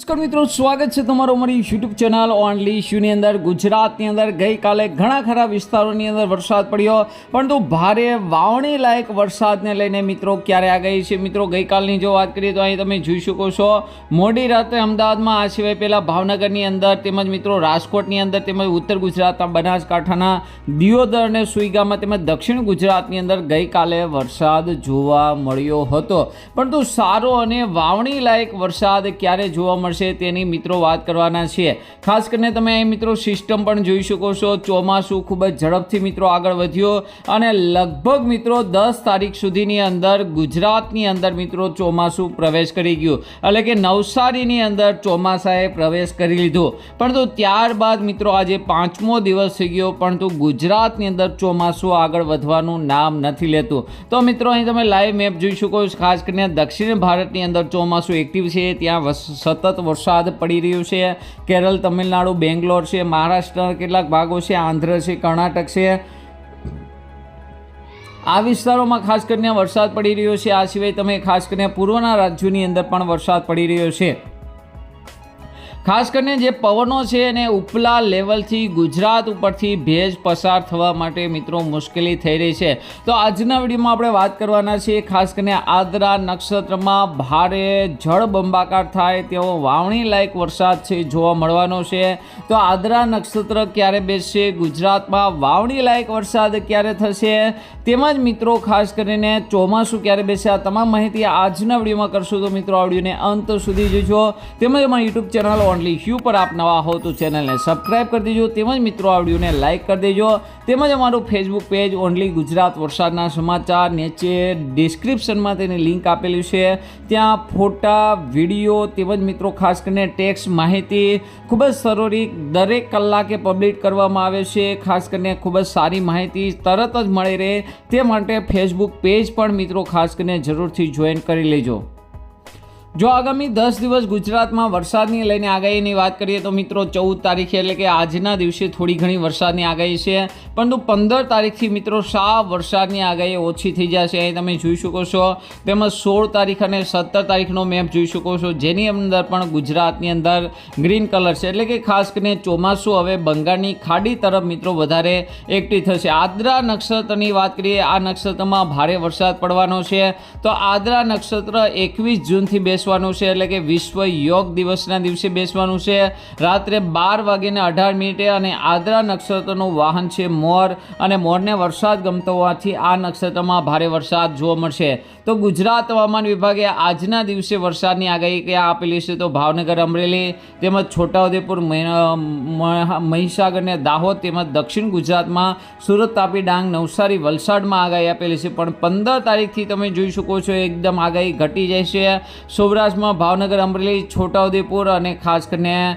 નમસ્કાર મિત્રો, સ્વાગત છે તમારું અમારી યુટ્યુબ ચેનલ ઓનલી ઇશ્યુની અંદર. ગુજરાતની અંદર ગઈકાલે ઘણા ખરા વિસ્તારોની અંદર વરસાદ પડ્યો, પરંતુ ભારે વાવણી લાયક વરસાદને લઈને મિત્રો ક્યારે આ ગઈ છે? મિત્રો, ગઈકાલની જો વાત કરીએ તો અહીં તમે જોઈ શકો છો, મોડી રાત્રે અમદાવાદમાં આ સિવાય પહેલાં ભાવનગરની અંદર તેમજ મિત્રો રાજકોટની અંદર તેમજ ઉત્તર ગુજરાતના બનાસકાંઠાના દિયોદર અને સુઈગામાં તેમજ દક્ષિણ ગુજરાતની અંદર ગઈકાલે વરસાદ જોવા મળ્યો હતો. પરંતુ સારો અને વાવણી લાયક વરસાદ ક્યારે જોવા મળશે તેની મિત્રો વાત કરવાના છીએ. ખાસ કરીને તમે અહીં મિત્રો સિસ્ટમ પણ જોઈ શકો છો. ચોમાસું ખૂબ જ ઝડપથી મિત્રો આગળ વધ્યો અને લગભગ મિત્રો દસ તારીખ સુધીની અંદર ગુજરાતની અંદર મિત્રો ચોમાસું પ્રવેશ કરી ગયું. એટલે કે નવસારીની અંદર ચોમાસાએ પ્રવેશ કરી લીધો. પરંતુ ત્યારબાદ મિત્રો આજે પાંચમો દિવસ થઈ ગયો, પરંતુ ગુજરાતની અંદર ચોમાસું આગળ વધવાનું નામ નથી લેતું. તો મિત્રો અહીં તમે લાઈવ મેપ જોઈ શકો છો. ખાસ કરીને દક્ષિણ ભારતની અંદર ચોમાસું એક્ટિવ છે. ત્યાં વસ- વરસાદ પડી રહ્યો છે. કેરળ, તમિલનાડુ, બેંગ્લોર છે, મહારાષ્ટ્રના કેટલાક ભાગો છે, આંધ્ર છે, કર્ણાટક છે. આ વિસ્તારોમાં ખાસ કરીને વરસાદ પડી રહ્યો છે. આ સિવાય તમે ખાસ કરીને પૂર્વના રાજ્યોની અંદર પણ વરસાદ પડી રહ્યો છે. ખાસ કરીને જે પવનો છે એને ઉપલા લેવલથી ગુજરાત ઉપરથી ભેજ પસાર થવા માટે મિત્રો મુશ્કેલી થઈ રહી છે. તો આજના વિડીયોમાં આપણે વાત કરવાના છીએ ખાસ કરીને આદરા નક્ષત્રમાં ભારે જળબંબાકાર થાય તેવો વાવણી લાયક વરસાદ છે જોવા મળવાનો છે. તો આદરા નક્ષત્ર ક્યારે બેસશે? ગુજરાતમાં વાવણી લાયક વરસાદ ક્યારે થશે? તેમજ મિત્રો ખાસ કરીને ચોમાસું ક્યારે બેસે? આ તમામ માહિતી આજના વિડીયોમાં કરશું. તો મિત્રો આ વિડીયોને અંત સુધી જોજો. તેમજ અમારી યુટ્યુબ ચેનલ ઓનલી હ્યુ પર આપ નવા હો તો ચેનલને સબસ્ક્રાઇબ કરી દેજો. તેમજ મિત્રો, આ લાઇક કરી દેજો. તેમજ અમારું ફેસબુક પેજ ઓનલી ગુજરાત વરસાદના સમાચાર નીચે ડિસ્ક્રિપ્શનમાં તેની લિંક આપેલી છે. ત્યાં ફોટા, વીડિયો તેમજ મિત્રો, ખાસ કરીને ટેક્સ માહિતી ખૂબ જ સરોરી દરેક કલાકે પબ્લિક કરવામાં આવે છે. ખાસ કરીને ખૂબ જ સારી માહિતી તરત જ મળી રહે તે માટે ફેસબુક પેજ પણ મિત્રો, ખાસ કરીને જરૂરથી જોઈન કરી લેજો. જો આગામી દસ દિવસ ગુજરાતમાં વરસાદની લઈને આગાહીની વાત કરીએ તો મિત્રો ચૌદ તારીખે એટલે કે આજના દિવસે થોડી ઘણી વરસાદની આગાહી છે. પરંતુ પંદર તારીખથી મિત્રો સાવ વરસાદની આગાહી ઓછી થઈ જશે. અહીં તમે જોઈ શકો છો. તેમજ સોળ તારીખ અને સત્તર તારીખનો મેપ જોઈ શકો છો. જેની અંદર પણ ગુજરાતની અંદર ગ્રીન કલર છે. એટલે કે ખાસ કરીને ચોમાસું હવે બંગાળની ખાડી તરફ મિત્રો વધારે એક્ટિવ થશે. આદ્રા નક્ષત્રની વાત કરીએ, આ નક્ષત્રમાં ભારે વરસાદ પડવાનો છે. તો આદ્રા નક્ષત્ર એકવીસ જૂનથી બેસવાનું છે, એટલે કે વિશ્વ યોગ દિવસના દિવસે બેસવાનું છે. રાત્રે બાર વાગીને અઢાર મિનિટે અને આદ્રા નક્ષત્રનું વાહન છે મોર, અને મોરને વરસાદ ગમતો હોવાથી આ નક્ષત્રમાં ભારે વરસાદ જોવા મળશે. તો ગુજરાત હવામાન વિભાગે આજના દિવસે વરસાદની આગાહી ક્યાં આપેલી છે, તો ભાવનગર અમરેલી, તેમજ છોટાઉદેપુર મહીસાગર અને દાહોદ, તેમજ દક્ષિણ ગુજરાતમાં સુરત, તાપી, ડાંગ, નવસારી, વલસાડમાં આગાહી આપેલી છે. પણ પંદર તારીખથી તમે જોઈ શકો છો, એકદમ આગાહી ઘટી જાય છે. સૌરાષ્ટ્રમાં ભાવનગર, અમરેલી, છોટાઉદેપુર અને ખાસ કરીને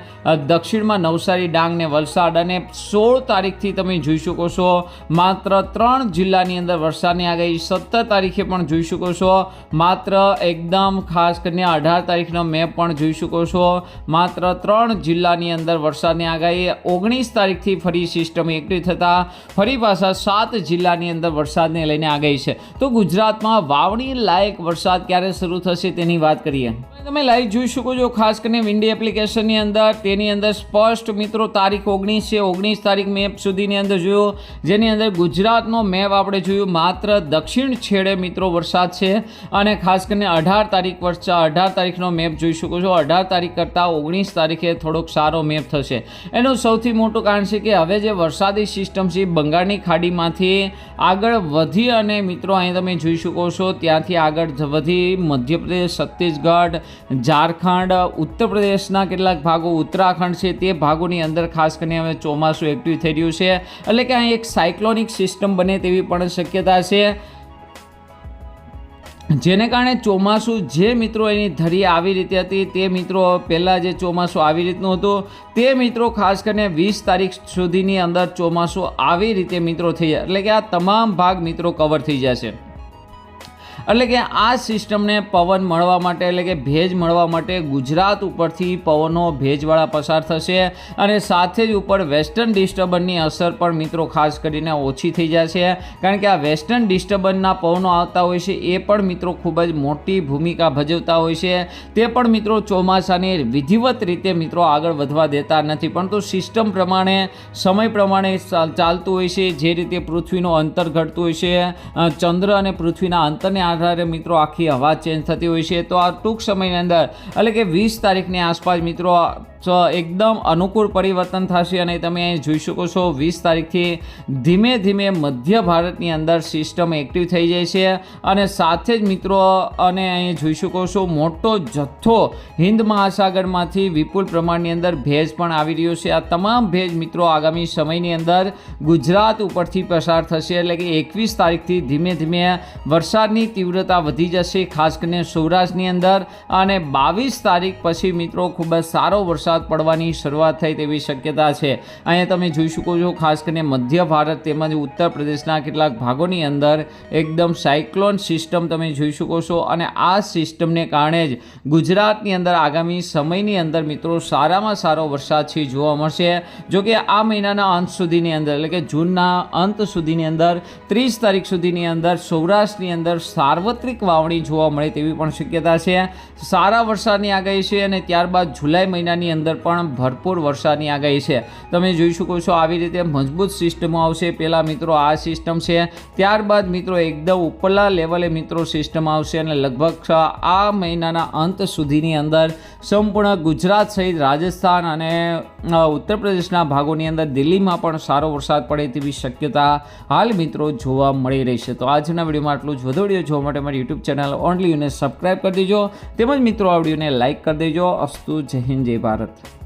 દક્ષિણમાં નવસારી ડાંગ ને વલસાડ અને સોળ તારીખથી તમે જોઈ શકો છો. માત્ર ત્રણ જિલ્લાની અંદર વરસાદની આગાહી સત્તર તારીખે પણ જોઈ શકો છો. માત્ર એકદમ ખાસ કરીને અઢાર તારીખનો મેપ પણ જોઈ શકો છો. માત્ર ત્રણ જિલ્લાની અંદર વરસાદની આગાહી ઓગણીસ તારીખથી ફરી સિસ્ટમ એક્ટિવ થતાં ફરી પાછા સાત જિલ્લાની અંદર વરસાદને લઈને આગાહી છે. તો ગુજરાતમાં વાવણી લાયક વરસાદ ક્યારે શરૂ થશે તેની વાત કરીએ. તમે લાઈવ જોઈ શકો છો, ખાસ કરીને વિન્ડી એપ્લિકેશનની અંદર. તેની અંદર સ્પષ્ટ મિત્રો, તારીખ ઓગણીસ છે. ઓગણીસ તારીખ મેપ સુધીની અંદર જોયો. જેની અંદર ગુજરાતનો મેપ આપણે જોયું. માત્ર દક્ષિણ છેડે મિત્રો વરસાદ છે. અને ખાસ કરીને અઢાર તારીખ વર્ષા, અઢાર તારીખનો મેપ જોઈ શકો છો. અઢાર તારીખ કરતાં ઓગણીસ તારીખે થોડોક સારો મેપ થશે. એનું સૌથી મોટું કારણ છે કે હવે જે વરસાદી સિસ્ટમ છે, બંગાળની ખાડીમાંથી આગળ વધી અને મિત્રો અહીં તમે જોઈ શકો છો, ત્યાંથી આગળ વધી મધ્યપ્રદેશ, છત્તીસગઢ ઝારખંડ, ઉત્તર પ્રદેશના કેટલાક ભાગો ઉત્તરાખંડ છે. તે ભાગોની અંદર ખાસ કરીને હવે ચોમાસું એક્ટિવ થઈ રહ્યું છે. એટલે કે અહીં એક સાયક્લોનિક સિસ્ટમ બને તેવી પણ શક્યતા છે. જેને કારણે ચોમાસું જે મિત્રો એની ધરી આવી રીતે હતી, તે મિત્રો પહેલાં જે ચોમાસું આવી રીતનું હતું, તે મિત્રો ખાસ કરીને વીસ તારીખ સુધીની અંદર ચોમાસું આવી રીતે મિત્રો થઈ જાય. એટલે કે આ તમામ ભાગ મિત્રો કવર થઈ જશે. એટલે કે આ સિસ્ટમને પવન મળવા માટે, એટલે કે ભેજ મળવા માટે ગુજરાત ઉપરથી પવનો ભેજવાળા પસાર થશે અને સાથે જ ઉપર વેસ્ટર્ન ડિસ્ટર્બન્સની અસર પણ મિત્રો ખાસ કરીને ઓછી થઈ જશે. કારણ કે આ વેસ્ટર્ન ડિસ્ટર્બન્સના પવનો આવતા હોય છે, એ પણ મિત્રો ખૂબ જ મોટી ભૂમિકા ભજવતા હોય છે. તે પણ મિત્રો ચોમાસાને વિધિવત રીતે મિત્રો આગળ વધવા દેતા નથી, પરંતુ સિસ્ટમ પ્રમાણે, સમય પ્રમાણે ચાલ- ચાલતું હોય છે. જે રીતે પૃથ્વીનું અંતર ઘટતું હોય છે ચંદ્ર અને પૃથ્વીના અંતરને આધારે મિત્રો આખી હવા ચેન્જ થતી હોય છે. તો આ ટૂંક સમયની અંદર, એટલે કે વીસ તારીખની આસપાસ મિત્રો એકદમ અનુકૂળ પરિવર્તન થશે અને તમે અહીં જોઈ શકો છો, વીસ તારીખથી ધીમે ધીમે મધ્ય ભારતની અંદર સિસ્ટમ એક્ટિવ થઈ જાય છે અને સાથે જ મિત્રો અને અહીં જોઈ શકો છો, મોટો જથ્થો હિન્દ મહાસાગરમાંથી વિપુલ પ્રમાણની અંદર ભેજ પણ આવી રહ્યો છે. આ તમામ ભેજ મિત્રો આગામી સમયની અંદર ગુજરાત ઉપરથી પસાર થશે એટલે કે એકવીસ તારીખથી ધીમે ધીમે વરસાદની તીવ્રતા વધી જશે, ખાસ કરીને સૌરાષ્ટ્રની અંદર અને બાવીસ તારીખ પછી મિત્રો ખૂબ જ સારો વરસાદ પડવાની શરૂઆત થઈ તેવી શક્યતા છે. અહીંયા તમે જોઈ શકો છો, ખાસ કરીને મધ્ય ભારત તેમજ ઉત્તર પ્રદેશના કેટલાક ભાગોની અંદર એકદમ સાયક્લોન સિસ્ટમ તમે જોઈ શકો છો અને આ સિસ્ટમને કારણે જ ગુજરાતની અંદર આગામી સમયની અંદર મિત્રો સારામાં સારો વરસાદ છે જોવા મળશે. જો કે આ મહિનાના અંત સુધીની અંદર, એટલે કે જૂનના અંત સુધીની અંદર, ત્રીસ તારીખ સુધીની અંદર સૌરાષ્ટ્રની અંદર સાર્વત્રિક વાવણી જોવા મળે તેવી પણ શક્યતા છે. સારા વરસાદની આગાહી છે અને ત્યારબાદ જુલાઈ મહિનાની અંદર પણ ભરપૂર વરસાદની આગાહી છે. તમે જોઈ શકો છો આવી રીતે મજબૂત સિસ્ટમો આવશે. પહેલાં મિત્રો આ સિસ્ટમ છે. ત્યારબાદ મિત્રો એકદમ ઉપરલા લેવલે મિત્રો સિસ્ટમ આવશે અને લગભગ આ મહિનાના અંત સુધીની અંદર સંપૂર્ણ ગુજરાત સહિત રાજસ્થાન અને ઉત્તર પ્રદેશના ભાગોની અંદર દિલ્હીમાં પણ સારો વરસાદ પડે તેવી શક્યતા હાલ મિત્રો જોવા મળી રહી છે. તો આજના વિડીયોમાં આટલું જ. વધુ વીડિયો જોવા માટે મારી યુટ્યુબ ચેનલ ઓનલી યુને સબસ્ક્રાઈબ કરી દેજો. તેમજ મિત્રો આ વિડીયોને લાઇક કરી દેજો. અસ્તુ જય હિન્દ, જય ભારત. Santo.